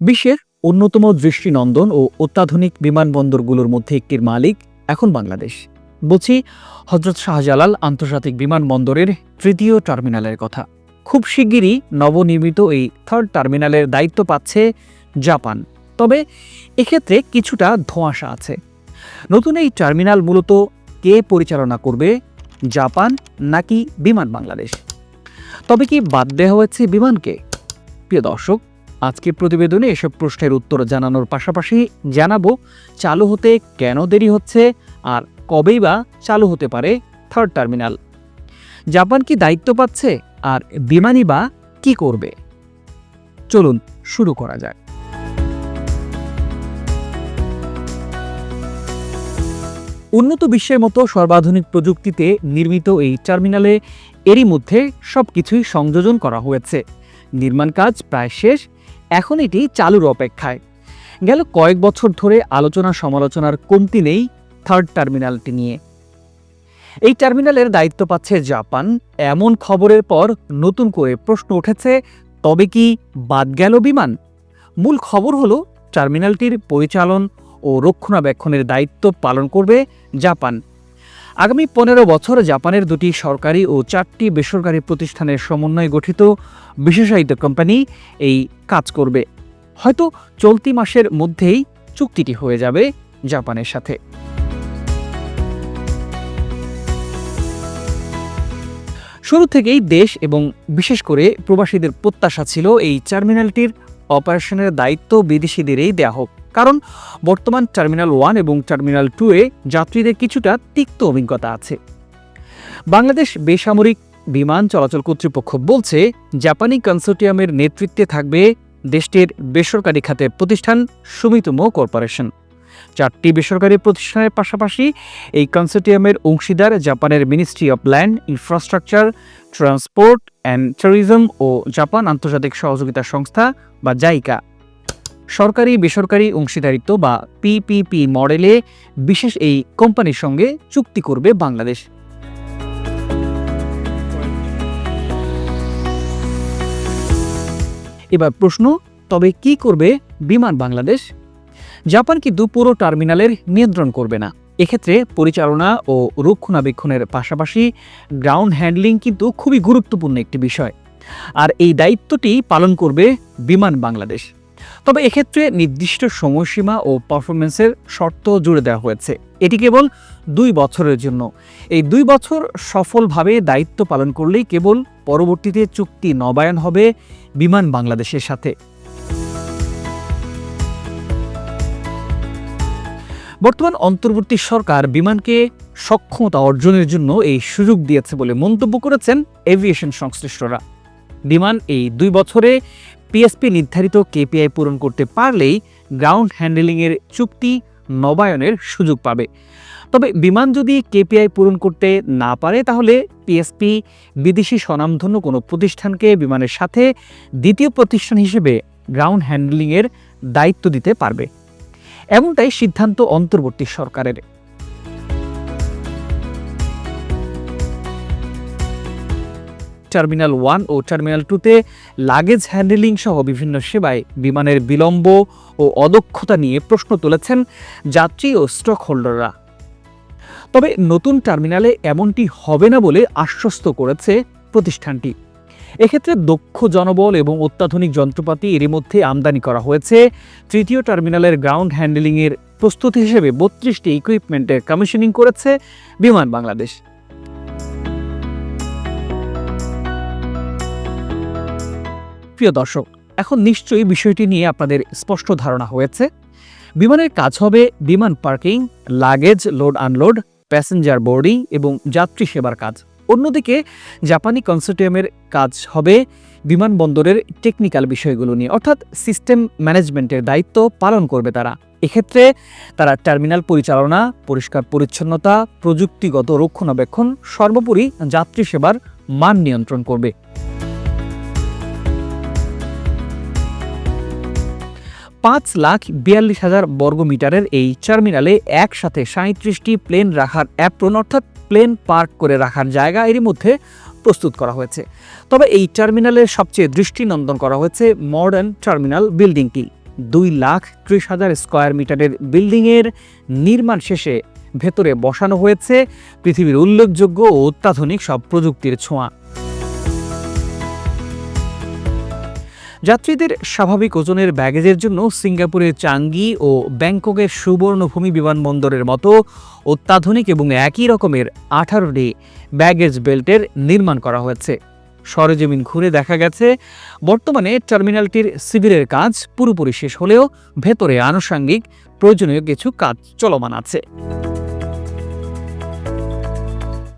বিশ্বের অন্যতম দৃষ্টিনন্দন ও অত্যাধুনিক বিমানবন্দরগুলোর মধ্যে একটির মালিক এখন বাংলাদেশ। বলছি হজরত শাহজালাল আন্তর্জাতিক বিমানবন্দরের তৃতীয় টার্মিনালের কথা। খুব শিগগিরই নবনির্মিত এই থার্ড টার্মিনালের দায়িত্ব পাচ্ছে জাপান। তবে এক্ষেত্রে কিছুটা ধোঁয়াশা আছে। নতুন এই টার্মিনাল মূলত কে পরিচালনা করবে, জাপান নাকি বিমান বাংলাদেশ? তবে কি বাদ দেওয়া হয়েছে বিমানকে? প্রিয় দর্শক আজকের প্রতিবেদনে এসব প্রশ্নের উত্তর জানানোর পাশাপাশি জানাব, চালু হতে কেন দেরি হচ্ছে আর কবেই বা চালু হতে পারে থার্ড টার্মিনাল? জাপান কি দায়িত্ব পাচ্ছে আর বিমানই বা কি করবে? চলুন শুরু করা যাক। উন্নত বিশ্বের মতো সর্বাধুনিক প্রযুক্তিতে নির্মিত এই টার্মিনালে এরই মধ্যে সব কিছুই সংযোজন করা হয়েছে। নির্মাণ কাজ প্রায় শেষ এখন এটি চালুর অপেক্ষায়। গেল কয়েক বছর ধরে আলোচনা সমালোচনার কমতি নেই থার্ড টার্মিনালটি নিয়ে। এই টার্মিনালের দায়িত্ব পাচ্ছে জাপান। এমন খবরের পর নতুন করে প্রশ্ন উঠেছে, তবে কি বাদ গেল বিমান? মূল খবর হলো, টার্মিনালটির পরিচালন ও রক্ষণাবেক্ষণের দায়িত্ব পালন করবে জাপান। আগামী পনেরো বছর জাপানের দুটি সরকারি ও চারটি বেসরকারি প্রতিষ্ঠানের সমন্বয়ে গঠিত বিশেষায়িত কোম্পানি এই কাজ করবে। হয়তো চলতি মাসের মধ্যেই চুক্তিটি হয়ে যাবে জাপানের সাথে। শুরু থেকেই দেশ এবং বিশেষ করে প্রবাসীদের প্রত্যাশা ছিল এই টার্মিনালটির অপারেশনের দায়িত্ব বিদেশিদেরই দেয়া হোক। কারণ বর্তমান টার্মিনাল ওয়ান এবং টার্মিনাল টু এ যাত্রীদের কিছুটা তিক্ত অভিজ্ঞতা আছে। বাংলাদেশ বেসামরিক বিমান চলাচল কর্তৃপক্ষ বলছে, জাপানি কনসোর্টিয়ামের নেতৃত্বে থাকবে দেশটির বেসরকারি খাতের প্রতিষ্ঠান সুমিতমো কর্পোরেশন। চারটি বেসরকারি প্রতিষ্ঠানের পাশাপাশি এই কনসোর্টিয়ামের অংশীদার জাপানের ministry of land, infrastructure, transport and tourism O Japan আন্তর্জাতিক সহযোগিতা সংস্থা বা জাইকা। সরকারি, বেসরকারি অংশীদারিত্ব বা পিপিপি মডেলে বিশেষ এই কোম্পানির সঙ্গে চুক্তি করবে বাংলাদেশ। এবার প্রশ্ন, তবে কি করবে বিমান বাংলাদেশ? জাপান কিন্তু পুরো টার্মিনালের নিয়ন্ত্রণ করবে না। এক্ষেত্রে পরিচালনা ও রক্ষণাবেক্ষণের পাশাপাশি গ্রাউন্ড হ্যান্ডলিং কিন্তু খুবই গুরুত্বপূর্ণ একটি বিষয়। আর এই দায়িত্বটি পালন করবে বিমান বাংলাদেশ। তবে এক্ষেত্রে নির্দিষ্ট সময়সীমা ও পারফরমেন্সের শর্ত জুড়ে দেওয়া হয়েছে। এটি কেবল দুই বছরের জন্য। এই দুই বছর সফলভাবে দায়িত্ব পালন করলেই কেবল পরবর্তীতে চুক্তি নবায়ন হবে বিমান বাংলাদেশের সাথে। বর্তমান অন্তর্বর্তী সরকার বিমানকে সক্ষমতা অর্জনের জন্য এই সুযোগ দিয়েছে বলে মন্তব্য করেছেন এভিয়েশন সংশ্লিষ্টরা। বিমান এই দুই বছরে পিএসপি নির্ধারিত কেপিআই পূরণ করতে পারলেই গ্রাউন্ড হ্যান্ডেলিংয়ের চুক্তি নবায়নের সুযোগ পাবে। তবে বিমান যদি কেপিআই পূরণ করতে না পারে, তাহলে পিএসপি বিদেশি স্বনামধন্য কোনো প্রতিষ্ঠানকে বিমানের সাথে দ্বিতীয় প্রতিষ্ঠান হিসেবে গ্রাউন্ড হ্যান্ডলিংয়ের দায়িত্ব দিতে পারবে। এমনটাই সিদ্ধান্ত অন্তর্বর্তী সরকারের। টার্মিনাল ওয়ান ও টার্মিনাল টুতে লাগেজ হ্যান্ডেলিং সহ বিভিন্ন সেবায় বিমানের বিলম্ব ও অদক্ষতা নিয়ে প্রশ্ন তুলেছেন যাত্রী ও স্টক হোল্ডাররা তবে নতুন টার্মিনালে এমনটি হবে না বলে আশ্বস্ত করেছে প্রতিষ্ঠানটি। এক্ষেত্রে দক্ষ জনবল এবং অত্যাধুনিক যন্ত্রপাতি এরই মধ্যে আমদানি করা হয়েছে। তৃতীয় টার্মিনালের গ্রাউন্ড হ্যান্ডেলিংয়ের প্রস্তুতি হিসেবে বত্রিশটি ইকুইপমেন্টের কমিশনিং করেছে বিমান বাংলাদেশ। প্রিয় দর্শক, এখন নিশ্চয়ই বিষয়টি নিয়ে আপনাদের স্পষ্ট ধারণা হয়েছে। বিমানের কাজ হবে বিমান parking, luggage load unload, passenger boarding এবং যাত্রী সেবার কাজ। অন্যদিকে, জাপানি কনসোর্টিয়ামের কাজ হবে বিমানবন্দরের টেকনিক্যাল বিষয়গুলো নিয়ে, অর্থাৎ সিস্টেম ম্যানেজমেন্টের দায়িত্ব পালন করবে তারা। এক্ষেত্রে তারা টার্মিনাল পরিচালনা, পরিষ্কার পরিচ্ছন্নতা, প্রযুক্তিগত রক্ষণাবেক্ষণ, সর্বোপরি যাত্রী সেবার মান নিয়ন্ত্রণ করবে। পাঁচ লাখ বিয়াল্লিশ হাজার বর্গমিটারের এই টার্মিনালে একসাথে সাঁত্রিশটি প্লেন রাখার অ্যাপ্রন অর্থাৎ প্লেন পার্ক করে রাখার জায়গা এরই মধ্যে প্রস্তুত করা হয়েছে। তবে এই টার্মিনালের সবচেয়ে দৃষ্টিনন্দন করা হয়েছে মডার্ন টার্মিনাল বিল্ডিংটি দুই লাখ ত্রিশ হাজার স্কোয়ার মিটারের বিল্ডিংয়ের নির্মাণ শেষে ভেতরে বসানো হয়েছে পৃথিবীর উল্লেখযোগ্য ও অত্যাধুনিক সব প্রযুক্তির ছোঁয়া। যাত্রীদের স্বাভাবিক ওজনের ব্যাগেজের জন্য সিঙ্গাপুরের চাঙ্গি ও ব্যাংককের সুবর্ণভূমি বিমানবন্দরের মতো অত্যাধুনিক এবং একই রকমের আঠারোটি ব্যাগেজ বেল্টের নির্মাণ করা হয়েছে। সরেজমিন ঘুরে দেখা গেছে, বর্তমানে টার্মিনালটির সিভিলের কাজ পুরোপুরি শেষ হলেও ভেতরে আনুষঙ্গিক প্রয়োজনীয় কিছু কাজ চলমান আছে।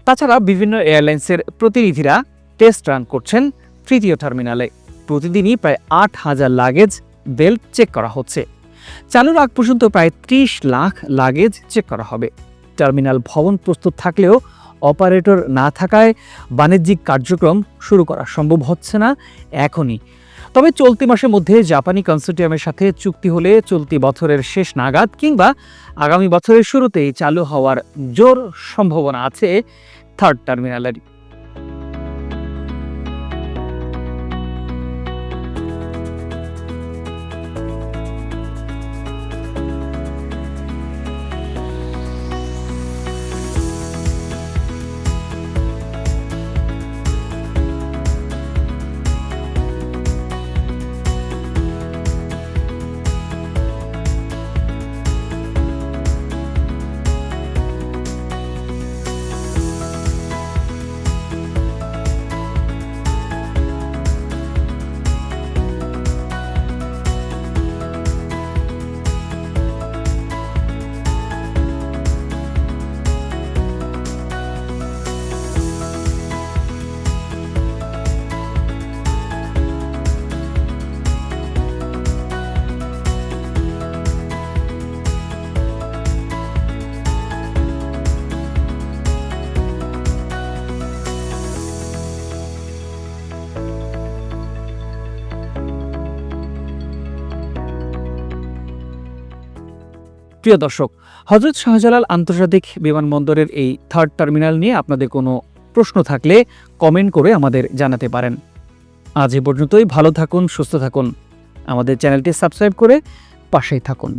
তাছাড়া বিভিন্ন এয়ারলাইন্সের প্রতিনিধিরা টেস্ট রান করছেন তৃতীয় টার্মিনালে। প্রতিদিনই প্রায় আট হাজার লাগেজ বেল্ট চেক করা হচ্ছে। চালুর আগ পর্যন্ত প্রায় ত্রিশ লাখ লাগেজ চেক করা হবে। টার্মিনাল ভবন প্রস্তুত থাকলেও অপারেটর না থাকায় বাণিজ্যিক কার্যক্রম শুরু করা সম্ভব হচ্ছে না এখনই। তবে চলতি মাসের মধ্যে জাপানি কনসোর্টিয়ামের সাথে চুক্তি হলে চলতি বছরের শেষ নাগাদ কিংবা আগামী বছরের শুরুতেই চালু হওয়ার জোর সম্ভাবনা আছে থার্ড টার্মিনালের প্রিয় দর্শক হজরত শাহজালাল আন্তর্জাতিক বিমানবন্দরের এই থার্ড টার্মিনাল নিয়ে আপনাদের কোনো প্রশ্ন থাকলে কমেন্ট করে আমাদের জানাতে পারেন। আজ এ পর্যন্তই, ভালো থাকুন, সুস্থ থাকুন। আমাদের চ্যানেলটি সাবস্ক্রাইব করে পাশেই থাকুন।